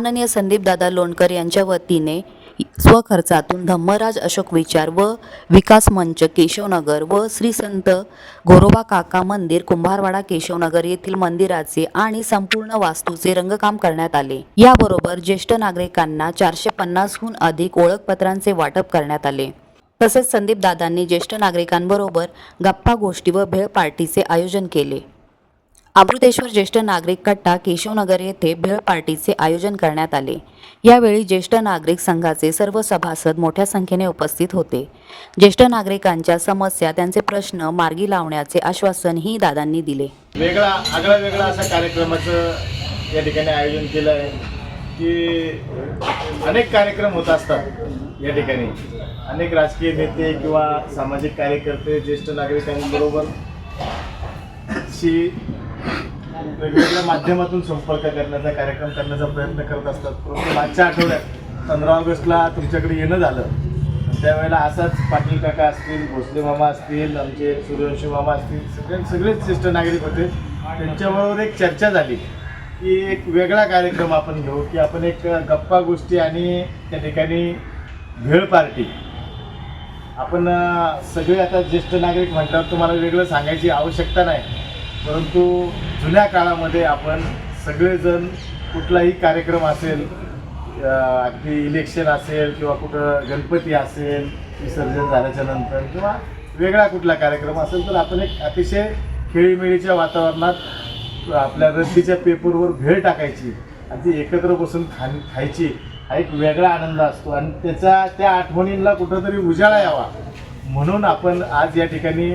माननीय संदीपदादा लोणकर यांच्या वतीने स्वखर्चातून धम्मराज अशोक विचार व विकास मंच केशवनगर व श्री संत गोरोबा काका मंदिर कुंभारवाडा केशवनगर येथील मंदिराचे आणि संपूर्ण वास्तूचे रंगकाम करण्यात आले. याबरोबर ज्येष्ठ नागरिकांना चारशे पन्नासहून अधिक ओळखपत्रांचे वाटप करण्यात आले. तसेच संदीपदादांनी ज्येष्ठ नागरिकांबरोबर गप्पा गोष्टी व भेळ पार्टीचे आयोजन केले. अमृतेश्वर ज्येष्ठ नागरिक कट्टा केशवनगर येथे भेळ पार्टीचे आयोजन करण्यात आले. यावेळी ज्येष्ठ नागरिक संघाचे सर्व सभासद मोठ्या संख्येने उपस्थित होते. ज्येष्ठ नागरिकांच्या समस्या त्यांचे प्रश्न मार्गी लावण्याचे आश्वासनही दादांनी दिले. वेगळा आगळा वेगळा असा कार्यक्रमाचं या ठिकाणी आयोजन केलं आहे की अनेक कार्यक्रम होत असतात या ठिकाणी. अनेक राजकीय नेते किंवा सामाजिक कार्यकर्ते ज्येष्ठ नागरिकांबरोबर शी वेगवेगळ्या माध्यमातून संपर्क करण्याचा कार्यक्रम करण्याचा प्रयत्न करत असतात. परंतु मागच्या आठवड्यात पंधरा ऑगस्टला तुमच्याकडे येणं झालं. त्यावेळेला असाच पाटील काका असतील भोसले मामा असतील आमचे सूर्यवंशी मामा असतील सगळे सगळेच ज्येष्ठ नागरिक होते. त्यांच्याबरोबर एक चर्चा झाली की एक वेगळा कार्यक्रम आपण घेऊ की आपण एक गप्पा गोष्टी आणि त्या ठिकाणी भेळ पार्टी. आपण सगळे आता ज्येष्ठ नागरिक म्हटल्यावर तुम्हाला वेगळं सांगायची आवश्यकता नाही. परंतु जुन्या काळामध्ये आपण सगळेजण कुठलाही कार्यक्रम असेल अगदी इलेक्शन असेल किंवा कुठं गणपती असेल विसर्जन झाल्याच्यानंतर किंवा वेगळा कुठला कार्यक्रम असेल तर आपण एक अतिशय खेळीमेळीच्या वातावरणात आपल्या रद्दीच्या पेपरवर भेळ टाकायची आणि ती एकत्र बसून खा खायची. हा एक वेगळा आनंद असतो आणि त्याचा त्या आठवणींना कुठंतरी उजाळा यावा. म्हणून आपण आज या ठिकाणी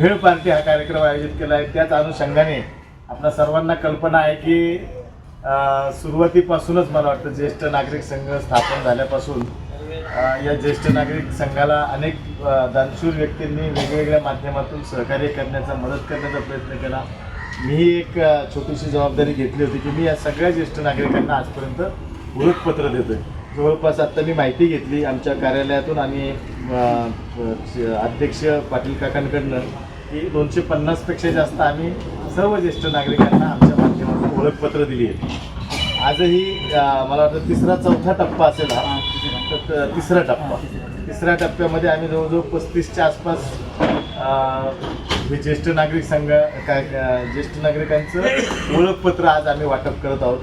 भेळ पार्टी हा कार्यक्रम आयोजित केला आहे. त्याच अनुषंगाने आपल्या सर्वांना कल्पना आहे की सुरुवातीपासूनच मला वाटतं ज्येष्ठ नागरिक संघ स्थापन झाल्यापासून या ज्येष्ठ नागरिक संघाला अनेक दानशूर व्यक्तींनी वेगवेगळ्या माध्यमातून सहकार्य करण्याचा मदत करण्याचा प्रयत्न केला. मी एक छोटीशी जबाबदारी घेतली होती की मी या सगळ्या ज्येष्ठ नागरिकांना आजपर्यंत ओळखपत्र आहे जवळपास आत्ता मी माहिती घेतली आमच्या कार्यालयातून आणि अध्यक्ष पाटील काकांकडनं. की दोनशे पन्नासपेक्षा जास्त आम्ही सर्व ज्येष्ठ नागरिकांना आमच्या माध्यमातून ओळखपत्र दिली आहेत आजही मला वाटतं तिसरा चौथा टप्पा असेल हा. तर तिसरा टप्पा. तिसऱ्या टप्प्यामध्ये आम्ही जवळजवळ पस्तीसच्या आसपास हे ज्येष्ठ नागरिक संघ काय ज्येष्ठ नागरिकांचं ओळखपत्र आज आम्ही वाटप करत आहोत.